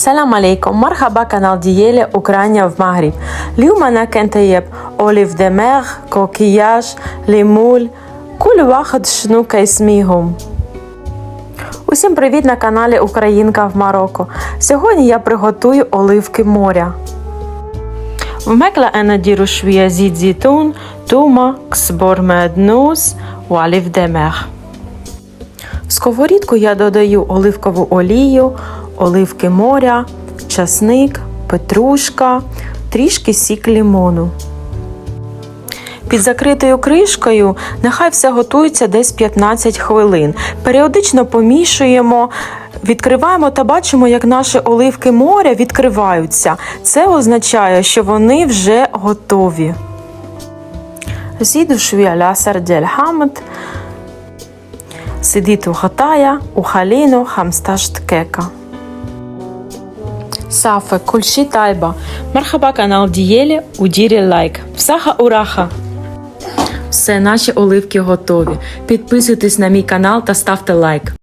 سلام عليكم مرحبا قناة ديالي أوكرانيا في مغرب اليوم أنا كنطيب أوليف دماغ كوكياج ليمول كل واحد شنو كيسميهم Усім привіт на каналі Українка в Марокко. Сьогодні я приготую оливки моря. وماكلة أنا ديرو شوية زيت زيتون تومة كسبور مادنوس وعليف دماغ В сковорідку я додаю оливкову олію, оливки моря, часник, петрушка, трішки сік лімону. Під закритою кришкою нехай все готується десь 15 хвилин. Періодично помішуємо, відкриваємо та бачимо, як наші оливки моря відкриваються. Це означає, що вони вже готові. زيدوا شوية العسل ديال الحامض Сидіть у хатая у халіну хамсташ ткека. Сафе, кульші тайба. Мархаба канал Дієлі у дірі лайк. Всаха ураха! Все наші оливки готові. Підписуйтесь на мій канал та ставте лайк.